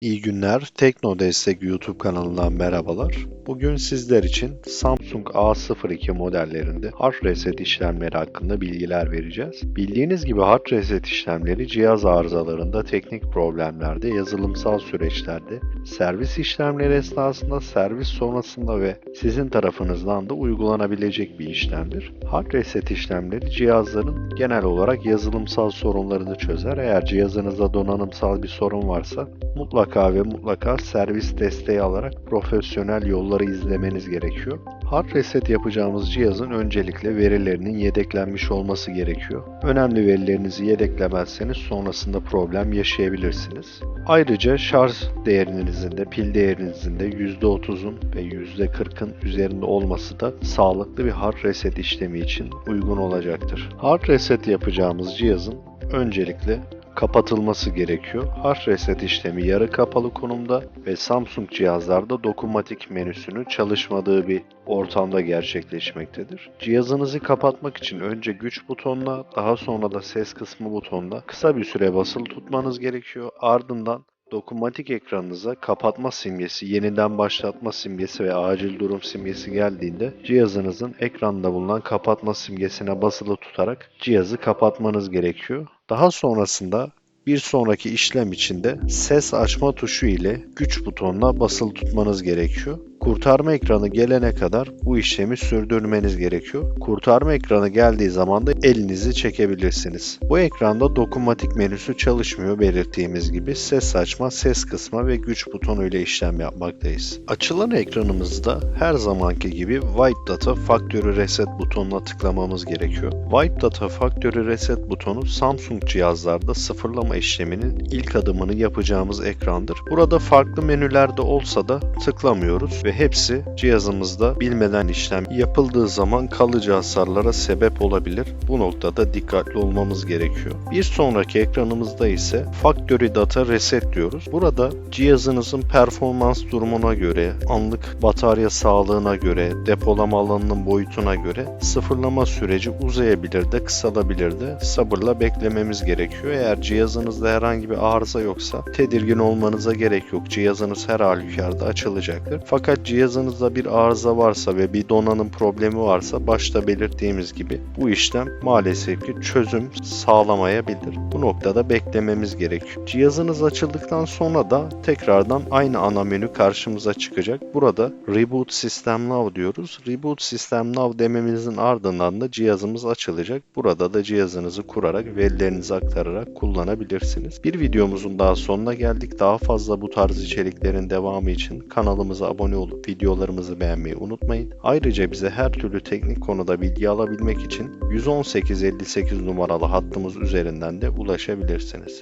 İyi günler. Tekno Destek YouTube kanalından merhabalar. Bugün sizler için Samsung A02 modellerinde hard reset işlemleri hakkında bilgiler vereceğiz. Bildiğiniz gibi hard reset işlemleri cihaz arızalarında, teknik problemlerde, yazılımsal süreçlerde, servis işlemleri esnasında, servis sonrasında ve sizin tarafınızdan da uygulanabilecek bir işlemdir. Hard reset işlemleri cihazların genel olarak yazılımsal sorunlarını çözer. Eğer cihazınızda donanımsal bir sorun varsa mutlaka ve mutlaka servis desteği alarak profesyonel yolları izlemeniz gerekiyor. Hard reset yapacağımız cihazın öncelikle verilerinin yedeklenmiş olması gerekiyor. Önemli verilerinizi yedeklemezseniz sonrasında problem yaşayabilirsiniz. Ayrıca şarj değerinizin de pil değerinizin de %30'un ve %40'ın üzerinde olması da sağlıklı bir hard reset işlemi için uygun olacaktır. Hard reset yapacağımız cihazın öncelikle kapatılması gerekiyor. Hard reset işlemi yarı kapalı konumda ve Samsung cihazlarda dokunmatik menüsünün çalışmadığı bir ortamda gerçekleşmektedir. Cihazınızı kapatmak için önce güç butonuna daha sonra da ses kısmı butonuna kısa bir süre basılı tutmanız gerekiyor. Ardından dokunmatik ekranınıza kapatma simgesi, yeniden başlatma simgesi ve acil durum simgesi geldiğinde cihazınızın ekranda bulunan kapatma simgesine basılı tutarak cihazı kapatmanız gerekiyor. Daha sonrasında bir sonraki işlem içinde ses açma tuşu ile güç butonuna basılı tutmanız gerekiyor. Kurtarma ekranı gelene kadar bu işlemi sürdürmeniz gerekiyor. Kurtarma ekranı geldiği zaman da elinizi çekebilirsiniz. Bu ekranda dokunmatik menüsü çalışmıyor belirttiğimiz gibi ses açma, ses kısma ve güç butonu ile işlem yapmaktayız. Açılan ekranımızda her zamanki gibi Wipe Data Factory Reset butonuna tıklamamız gerekiyor. Wipe Data Factory Reset butonu Samsung cihazlarda sıfırlama işleminin ilk adımını yapacağımız ekrandır. Burada farklı menülerde olsa da tıklamıyoruz ve hepsi cihazımızda bilmeden işlem yapıldığı zaman kalıcı hasarlara sebep olabilir. Bu noktada dikkatli olmamız gerekiyor. Bir sonraki ekranımızda ise Factory Data Reset diyoruz. Burada cihazınızın performans durumuna göre, anlık batarya sağlığına göre, depolama alanının boyutuna göre sıfırlama süreci uzayabilir de kısalabilir de sabırla beklememiz gerekiyor. Eğer cihazınızda herhangi bir arıza yoksa tedirgin olmanıza gerek yok. Cihazınız her halükarda açılacaktır. Fakat cihazınızda bir arıza varsa ve bir donanım problemi varsa başta belirttiğimiz gibi bu işlem maalesef ki çözüm sağlamayabilir. Bu noktada beklememiz gerekiyor. Cihazınız açıldıktan sonra da tekrardan aynı ana menü karşımıza çıkacak. Burada Reboot System Now diyoruz. Reboot System Now dememizin ardından da cihazımız açılacak. Burada da cihazınızı kurarak verilerinizi aktararak kullanabilirsiniz. Bir videomuzun daha sonuna geldik. Daha fazla bu tarz içeriklerin devamı için kanalımıza abone olup videolarımızı beğenmeyi unutmayın. Ayrıca bize her türlü teknik konuda bilgi alabilmek için 11858 numaralı hattımız üzerinden de ulaşabilirsiniz.